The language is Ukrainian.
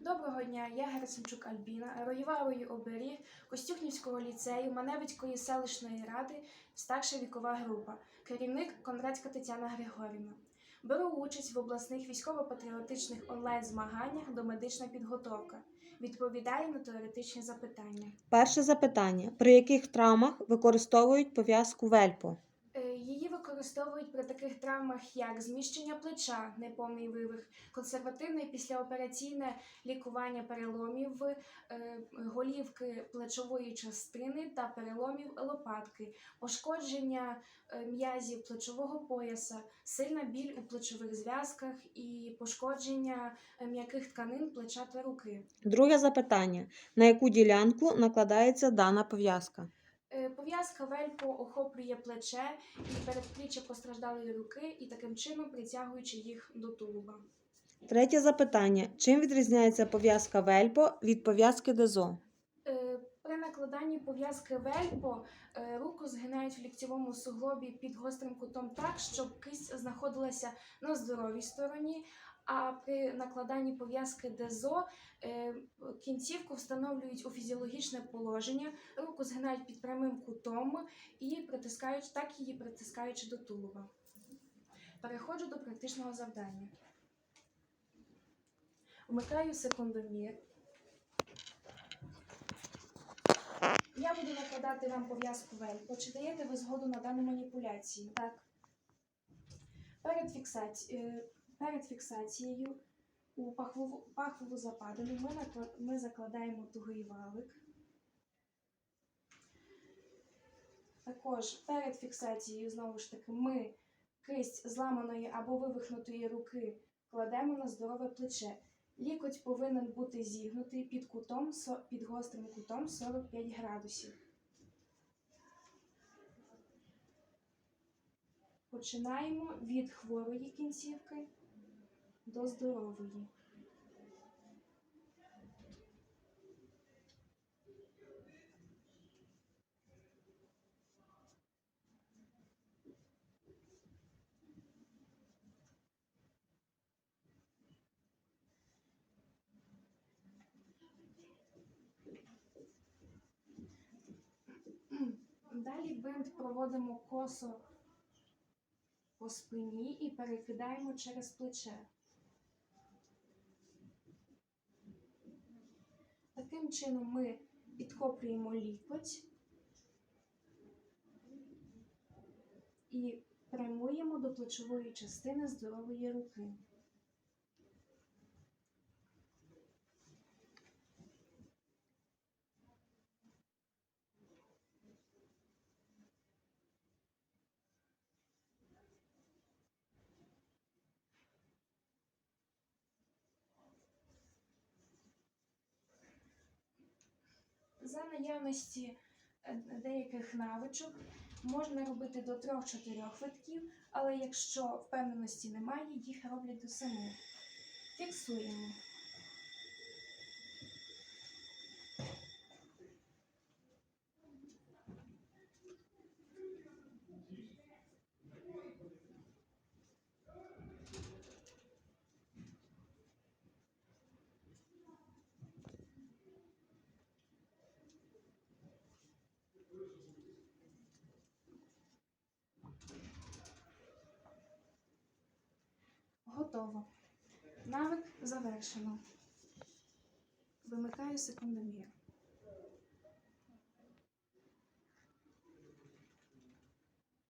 Доброго дня, я Герасимчук Альбіна, роєварою оберіг Костюхнівського ліцею Маневицької селищної ради, старша вікова група, керівник Кондратська Тетяна Григорівна. Беру участь в обласних військово-патріотичних онлайн-змаганнях домедична підготовка. Відповідаю на теоретичні запитання. Перше запитання: при яких травмах використовують пов'язку вельпо? Використовують при таких травмах, як зміщення плеча, неповний вивих, консервативне післяопераційне лікування переломів е, голівки плечової частини та переломів лопатки, пошкодження е, м'язів плечового пояса, сильна біль у плечових зв'язках і пошкодження е, м'яких тканин плеча та руки. Друге запитання: на яку ділянку накладається дана пов'язка? Е, Пов'язка вельпо охоплює плече і передпліччя постраждалої руки і таким чином притягуючи їх до тулуба. Третє запитання: чим відрізняється пов'язка вельпо від пов'язки дезо? Е, При накладанні пов'язки вельпо е, руку згинають в ліктьовому суглобі під гострим кутом так, щоб кисть знаходилася на здоровій стороні. А при накладанні пов'язки дезо е, кінцівку встановлюють у фізіологічне положення, руку згинають під прямим кутом і притискають, так її притискаючи до тулуба. Переходжу до практичного завдання. Вмикаю секундомір. Я буду накладати вам пов'язку вельпо. Чи даєте ви згоду на дану маніпуляцію? Так. Перед, фіксаці... Перед фіксацією у пахвову, пахвову западину ми, ми закладаємо тугий валик. Також перед фіксацією, знову ж таки, ми кисть зламаної або вивихнутої руки кладемо на здорове плече. Лікоть повинен бути зігнутий під кутом, під гострим кутом 45 градусів. Починаємо від хворої кінцівки до здорової. Далі бинт проводимо косо по спині і перекидаємо через плече. Таким чином ми підкоплюємо лікоть і прямуємо до плечової частини здорової руки. За наявності е, деяких навичок можна робити до 3-4 витків, але якщо впевненості немає, їх роблять до 7. Фіксуємо. Готово. Навик завершено. Вимикаю секундомір.